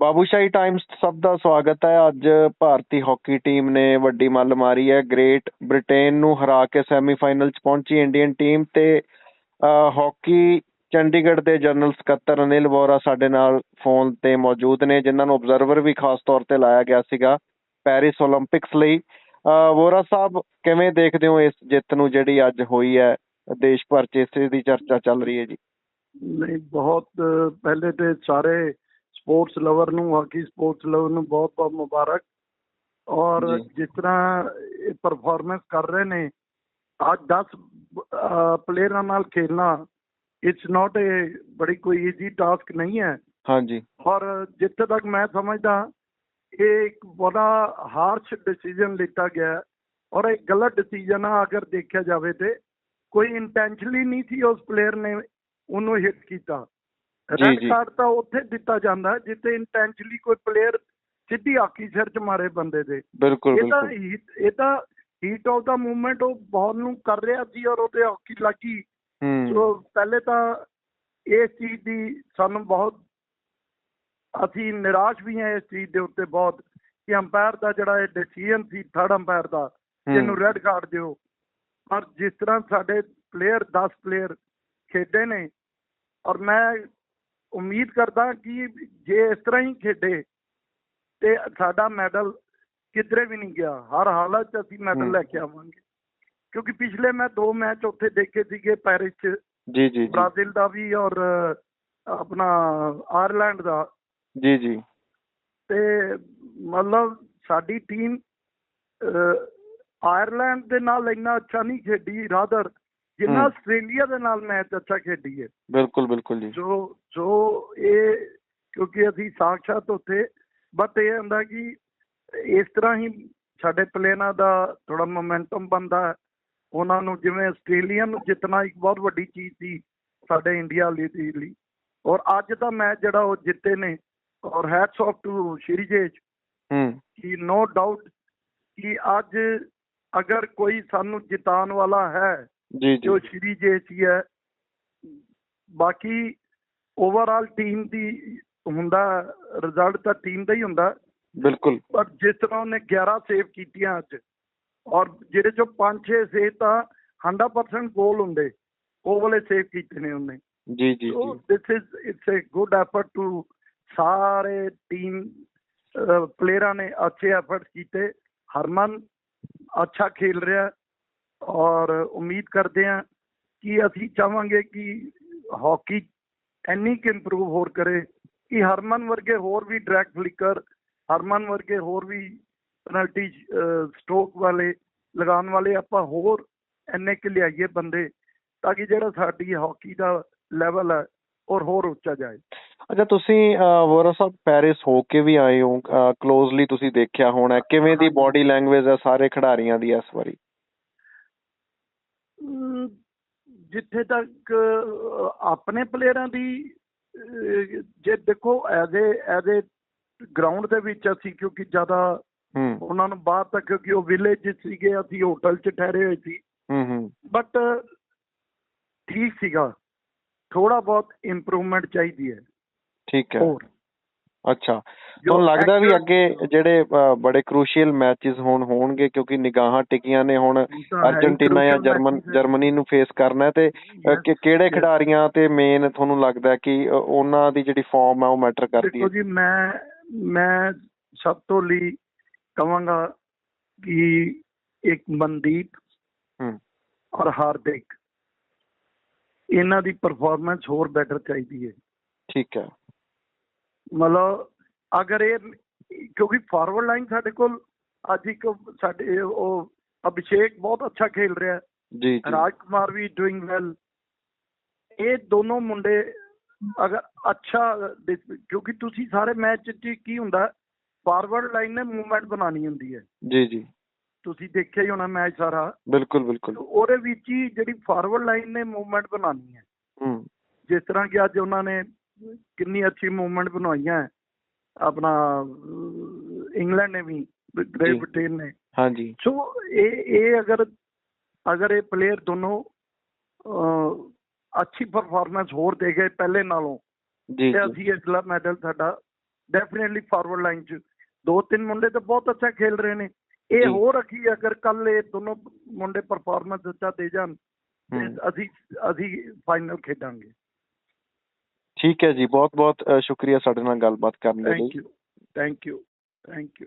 Babushahi Times ਸਭ ਦਾ ਸਵਾਗਤ ਹੈ। ਅੱਜ ਭਾਰਤੀ ਹਾਕੀ ਟੀਮ ਨੇ ਵੱਡੀ ਮੱਲ ਮਾਰੀ ਹੈ। ਗ੍ਰੇਟ ਬ੍ਰਿਟੇਨ ਨੂੰ ਹਰਾ ਕੇ ਸੈਮੀਫਾਈਨਲ 'ਚ ਪਹੁੰਚੀ ਇੰਡੀਅਨ ਟੀਮ ਤੇ ਹਾਕੀ ਚੰਡੀਗੜ੍ਹ ਦੇ ਜਨਰਲ ਸਕੱਤਰ ਅਨਿਲ ਬੋਰਾ ਸਾਡੇ ਨਾਲ ਫੋਨ ਤੇ ਮੌਜੂਦ ਨੇ, ਜਿਨ੍ਹਾਂ ਨੂੰ ਆਬਜ਼ਰਵਰ ਵੀ ਖਾਸ ਤੌਰ ਤੇ ਲਾਇਆ ਗਿਆ ਸੀਗਾ ਪੈਰਿਸ 올림픽ਸ ਲਈ ਵੋਰਾ ਸਾਹਿਬ, ਕਿਵੇਂ ਦੇਖਦੇ ਹੋ ਇਸ ਜਿੱਤ ਨੂੰ ਜਿਹੜੀ ਅੱਜ ਹੋਈ ਹੈ? ਦੇਸ਼ ਭਰ 'ਚ ਇਸੇ ਦੀ ਚਰਚਾ ਚੱਲ ਰਹੀ ਹੈ ਜੀ। ਨਹੀਂ, ਬਹੁਤ ਪਹਿਲੇ ਤੇ ਸਾਰੇ ਸਪੋਰਟਸ ਲਵਰ ਨੂੰ ਹਾਕੀ ਸਪੋਰਟਸ ਲਵਰ ਨੂੰ ਬਹੁਤ ਬਹੁਤ ਮੁਬਾਰਕ। ਔਰ। ਜਿਸ ਤਰ੍ਹਾਂ ਇਹ ਪਰਫਾਰਮੈਂਸ ਕਰ ਰਹੇ ਨੇ ਅੱਜ 10 ਪਲੇਅਰਾਂ ਨਾਲ ਖੇਲਣਾ ਇਟਸ ਨਾਟ ਏ ਬੜੀ ਕੋਈ ਈਜ਼ੀ ਟਾਸਕ ਨਹੀਂ ਹੈ। ਹਾਂਜੀ। ਔਰ ਜਿੱਥੇ ਤੱਕ ਮੈਂ ਸਮਝਦਾ ਇਹ ਇੱਕ ਬੜਾ ਹਾਰਸ਼ ਡਿਸੀਜਨ ਲਿੱਤਾ ਗਿਆ ਔਰ ਇਹ ਗਲਤ ਡਿਸੀਜਨ ਆ ਅਗਰ ਦੇਖਿਆ ਜਾਵੇ ਤੇ ਕੋਈ ਇੰਟੈਂਸ਼ਨਲੀ ਨਹੀਂ ਸੀ ਉਸ ਪਲੇਅਰ ਨੇ ਉਹਨੂੰ ਹਿੱਟ ਕੀਤਾ। ਰੈਡ। ਕਾਰਡ ਤਾਂ ਉੱਥੇ ਦਿੱਤਾ ਜਾਂਦਾ ਜਿੱਥੇ ਇੰਟੈਂਸ਼ਨਲੀ ਕੋਈ ਪਲੇਅਰ ਸਿੱਧੀ ਆਕੀ ਸਿਰ ਚ ਮਾਰੇ ਬੰਦੇ ਦੇ। ਬਿਲਕੁਲ ਇਹ ਤਾਂ ਇਹ ਤਾਂ ਹੀਟ ਆਫ ਦਾ ਮੂਵਮੈਂਟ ਉਹ ਬਾਲ ਨੂੰ ਕਰ ਰਿਹਾ ਸੀ ਔਰ ਉਹਦੇ ਹਾਕੀ ਲੱਗੀ। ਹੂੰ। ਸੋ ਪਹਿਲੇ ਤਾਂ ਇਸ ਚੀਜ਼ ਦੀ ਸਾਨੂੰ ਬਹੁਤ ਅਸੀਂ ਨਿਰਾਸ਼ ਵੀ ਹਾਂ ਇਸ ਚੀਜ਼ ਦੇ ਉੱਤੇ ਬਹੁਤ ਕਿ ਅੰਪਾਇਰ ਦਾ ਜਿਹੜਾ ਇਹ ਡਿਸੀਜਨ ਸੀ ਥਰਡ ਅੰਪਾਇਰ ਦਾ ਇਹਨੂੰ ਰੈੱਡ ਕਾਰਡ ਦਿਓ। ਪਰ ਜਿਸ ਤਰ੍ਹਾਂ ਸਾਡੇ ਪਲੇਅਰ 10 ਪਲੇਅਰ ਖੇਡੇ ਨੇ ਔਰ ਮੈਂ ਉਮੀਦ ਕਰਦਾ ਕਿ ਜੇ ਇਸ ਤਰ੍ਹਾਂ ਹੀ ਖੇਡੇ ਤੇ ਸਾਡਾ ਮੈਡਲ ਕਿਧਰੇ ਵੀ ਨਹੀਂ ਗਿਆ। ਹਰ ਹਾਲਤ 'ਚ ਅਸੀਂ ਮੈਡਲ। ਲੈ ਕੇ ਆਵਾਂਗੇ। ਕਿਉਂਕਿ ਪਿਛਲੇ ਮੈਂ ਦੋ ਮੈਚ ਉੱਥੇ ਦੇਖੇ ਸੀਗੇ ਪੈਰਿਸ 'ਚ। ਜੀ ਜੀ ਬ੍ਰਾਜ਼ੀਲ ਦਾ ਵੀ ਔਰ ਆਪਣਾ ਆਇਰਲੈਂਡ ਦਾ। ਜੀ ਜੀ। ਤੇ ਮਤਲਬ ਸਾਡੀ ਟੀਮ ਆਇਰਲੈਂਡ ਦੇ ਨਾਲ ਇੰਨਾ ਅੱਛਾ ਨਹੀਂ ਖੇਡੀ। ਰਾਦਰ ਜਿੰਨਾ। ਆਸਟ੍ਰੇਲੀਆ ਦੇ ਨਾਲ ਮੈਚ ਅੱਛਾ ਖੇਡੀ ਹੈ। ਬਿਲਕੁਲ ਬਿਲਕੁਲ ਜੀ। ਸੋ ਸੋ ਇਹ ਕਿਉਂਕਿ ਅਸੀਂ ਸਾਖਸ਼ਾਤ ਉੱਥੇ ਬਟ ਇਹ ਹੁੰਦਾ ਕਿ ਇਸ ਤਰ੍ਹਾਂ ਹੀ ਸਾਡੇ ਪਲੇਅਰਾਂ ਦਾ ਥੋੜਾ ਮੋਮੈਂਟਮ ਬਣਦਾ ਹੈ। ਉਹਨਾਂ ਨੂੰ ਜਿਵੇਂ ਆਸਟ੍ਰੇਲੀਆ ਨੂੰ ਜਿੱਤਣਾ ਇੱਕ ਬਹੁਤ ਵੱਡੀ ਚੀਜ਼ ਸੀ ਸਾਡੇ ਇੰਡੀਆ ਲਈ ਲਈ। ਔਰ ਅੱਜ ਦਾ ਮੈਚ ਜਿਹੜਾ ਉਹ ਜਿੱਤੇ ਨੇ ਔਰ ਹੈਟਸ ਆਫ ਟੂ ਸ਼੍ਰੀਜੇਸ਼ ਹੂੰ। ਕਿ ਨੋ ਡਾਊਟ ਕਿ ਅੱਜ ਅਗਰ ਕੋਈ ਸਾਨੂੰ ਜਿਤਾਉਣ ਵਾਲਾ ਹੈ ਜੀ ਜੀ। ਜੋ ਸ਼੍ਰੀ ਜੇਸੀ ਹੈ। ਬਾਕੀ ਓਵਰਆਲ ਟੀਮ ਦੀ ਹੁੰਦਾ ਰਿਜ਼ਲਟ ਤਾਂ ਟੀਮ ਦਾ ਹੀ ਹੁੰਦਾ। ਬਿਲਕੁਲ। ਪਰ ਜਿਸ ਤਰ੍ਹਾਂ ਉਹਨੇ 11 ਸੇਵ ਕੀਤੀਆਂ ਅੱਜ ਔਰ ਜਿਹੜੇ ਚੋਂ 5-6 ਸੇਵ ਤਾਂ 100% ਗੋਲ ਹੁੰਦੇ ਉਹ ਵਾਲੇ ਸੇਵ ਕੀਤੇ ਨੇ ਉਹਨੇ। ਜੀ ਜੀ ਜੀ। This is it's uh good effort to ਸਾਰੇ ਟੀਮ ਪਲੇਅਰਾਂ ਨੇ ਅੱਛੇ ਐਫਰਟ ਕੀਤੇ। ਹਰਮਨ ਅੱਛਾ ਖੇਲ ਰਿਹਾ। ਔਰ ਉਮੀਦ ਕਰਦੇ ਹਾਂ ਕਿ ਅਸੀਂ ਚਾਹਾਂਗੇ ਕਿ ਹਾਕੀ ਇੰਨੀ ਕਿ ਇੰਪਰੂਵ ਹੋਰ ਕਰੇ ਕਿ ਹਰਮਨ ਵਰਗੇ ਹੋਰ ਵੀ ਡਰੈਕ ਫਲਿੱਕਰ ਹਰਮਨ ਵਰਗੇ ਹੋਰ ਵੀ ਪੈਨਲਟੀ ਸਟ੍ਰੋਕ ਵਾਲੇ ਲਗਾਉਣ ਵਾਲੇ ਆਪਾਂ ਹੋਰ ਇੰਨੇ ਕਿ ਲਿਆਈਏ ਬੰਦੇ ਤਾਂ ਕਿ ਜਿਹੜਾ ਸਾਡੀ ਹਾਕੀ ਦਾ ਲੈਵਲ ਹੈ ਔਰ ਹੋਰ ਉੱਚਾ ਜਾਏ ਅੱਛਾ ਤੁਸੀਂ ਵੋਰਾ ਸਾਹਿਬ ਪੈਰਿਸ ਹੋ ਕੇ ਵੀ ਆਏ ਹੋ ਕਲੋਜ਼ਲੀ ਤੁਸੀਂ ਦੇਖਿਆ ਹੋਣਾ ਕਿਵੇਂ ਦੀ। ਬਾਡੀ ਲੈਂਗੁਏਜ ਹੈ ਸਾਰੇ ਖਿਡਾਰੀਆਂ ਦੀ ਇਸ ਵਾਰੀ ਜਿੱਥੇ ਤੱਕ ਆਪਣੇ ਪਲੇਅਰਾਂ ਦੀ ਜੇ ਦੇਖੋ as a as a ground ਦੇ ਵਿੱਚ ਅਸੀਂ ਕਿਉਂਕਿ ਜ਼ਿਆਦਾ ਉਹਨਾਂ ਨੂੰ ਬਾਹਰ ਤੱਕ ਕਿਉਂਕਿ ਉਹ ਵਿਲੇਜ ਸੀਗੇ ਅਸੀਂ ਹੋਟਲ 'ਚ ਠਹਿਰੇ ਹੋਏ ਸੀ। ਹੂੰ ਹੂੰ। ਬਟ ਠੀਕ ਸੀਗਾ। ਥੋੜਾ ਬਹੁਤ ਇੰਪਰੂਵਮੈਂਟ ਚਾਹੀਦੀ ਹੈ। ਠੀਕ ਹੈ। ਹੋਰ। ਅੱਛਾ। ਤੁਹਾਨੂੰ ਲੱਗਦਾ ਵੀ ਅੱਗੇ ਜਿਹੜੇ ਬੜੇ ਕ੍ਰੂਸ਼ੀਅਲ ਮੈਚਸ ਹੋਣ ਹੋਣਗੇ ਕਿਉਂਕਿ ਨਿਗਾਹਾਂ ਟਿਕੀਆਂ ਨੇ ਹੁਣ ਅਰਜنٹੀਨਾ ਜਾਂ ਜਰਮਨ ਜਰਮਨੀ ਨੂੰ ਫੇਸ ਕਰਨਾ ਹੈ ਤੇ ਕਿਹੜੇ ਖਿਡਾਰੀਆਂ ਤੇ ਮੇਨ ਤੁਹਾਨੂੰ ਲੱਗਦਾ ਕਿ ਉਹਨਾਂ ਦੀ ਜਿਹੜੀ ਫਾਰਮ ਹੈ ਉਹ ਮੈਟਰ ਕਰਦੀ ਹੈ? ਮੈਂ ਮੈਂ ਸਭ ਤੋਂ ਲਈ ਕਹਾਂਗਾ ਕਿ ਇੱਕ ਮਨਦੀਪ ਔਰ ਹਾਰਦਿਕ ਇਹਨਾਂ ਦੀ ਪਰਫਾਰਮੈਂਸ ਹੋਰ ਬੈਟਰ ਚਾਹੀਦੀ ਹੈ। ਠੀਕ ਹੈ। ਮਤਲਬ ਅਗਰ ਇਹ ਕਿਉਂਕਿ ਫਾਰਵਰਡ ਲਾਈਨ ਸਾਡੇ ਕੋਲ ਅੱਜ ਇੱਕ ਸਾਡੇ ਉਹ ਅਭਿਸ਼ੇਕ ਬਹੁਤ ਅੱਛਾ ਖੇਲ ਰਿਹਾ ਹੈ। ਜੀ ਜੀ। ਰਾਜ ਕੁਮਾਰ ਵੀ ਡੂਇੰਗ ਵੈਲ ਇਹ ਦੋਨੋਂ ਮੁੰਡੇ ਅਗਰ ਅੱਛਾ ਕਿਉਂਕਿ ਤੁਸੀਂ ਸਾਰੇ ਮੈਚ 'ਚ ਕੀ ਹੁੰਦਾ ਫਾਰਵਰਡ ਲਾਈਨ ਨੇ ਮੂਵਮੈਂਟ ਬਣਾਉਣੀ ਹੁੰਦੀ ਹੈ। ਜੀ ਜੀ। ਤੁਸੀਂ ਦੇਖਿਆ ਹੀ ਹੋਣਾ ਮੈਚ ਸਾਰਾ। ਬਿਲਕੁਲ ਬਿਲਕੁਲ। ਉਹਦੇ ਵਿੱਚ ਹੀ ਜਿਹੜੀ ਫਾਰਵਰਡ ਲਾਈਨ ਨੇ ਮੂਵਮੈਂਟ ਬਣਾਉਣੀ ਹੈ। ਹੂੰ। ਜਿਸ ਤਰ੍ਹਾਂ ਕਿ ਅੱਜ ਉਹਨਾਂ ਨੇ ਕਿੰਨੀ ਅੱਛੀ ਮੂਵਮੈਂਟ ਬਣਾਈਆਂ ਹੈ। ਆਪਣਾ ਅਹ, ਇੰਗਲੈਂਡ ਨੇ ਵੀ ਜੀ। ਗ੍ਰੇਟ ਬ੍ਰਿਟੇਨ ਨੇ ਹਾਂਜੀ ਸੋ ਇਹ ਇਹ ਅਗਰ ਅਗਰ ਇਹ ਪਲੇਅਰ ਦੋਨੋਂ ਅਹ, ਅੱਛੀ ਪਰਫਾਰਮੈਂਸ ਹੋਰ ਦੇ ਗਏ ਪਹਿਲੇ ਨਾਲੋਂ ਜੀ ਤੇ ਜੀ ਅਸੀਂ ਅਗਲਾ ਮੈਡਲ ਸਾਡਾ ਡੈਫੀਨਿਟਲੀ ਫਾਰਵਰਡ ਲਾਈਨ 'ਚ ਦੋ ਤਿੰਨ ਮੁੰਡੇ ਤਾਂ ਬਹੁਤ ਅੱਛਾ ਖੇਲ ਰਹੇ ਨੇ ਇਹ ਜੀ। ਹੋਰ ਰੱਖੀ ਅਗਰ ਕੱਲ ਇਹ ਦੋਨੋਂ ਮੁੰਡੇ ਪਰਫਾਰਮੈਂਸ ਅੱਛਾ ਦੇ ਜਾਣ ਤੇ ਹਮ। ਅਸੀਂ ਅਸੀਂ ਫਾਈਨਲ ਖੇਡਾਂਗੇ ਠੀਕ ਹੈ ਜੀ ਬਹੁਤ ਬਹੁਤ ਸ਼ੁਕਰੀਆ ਸਾਡੇ ਨਾਲ ਗੱਲਬਾਤ ਕਰਨ ਦੇ ਲਈ। Thank you thank you thank you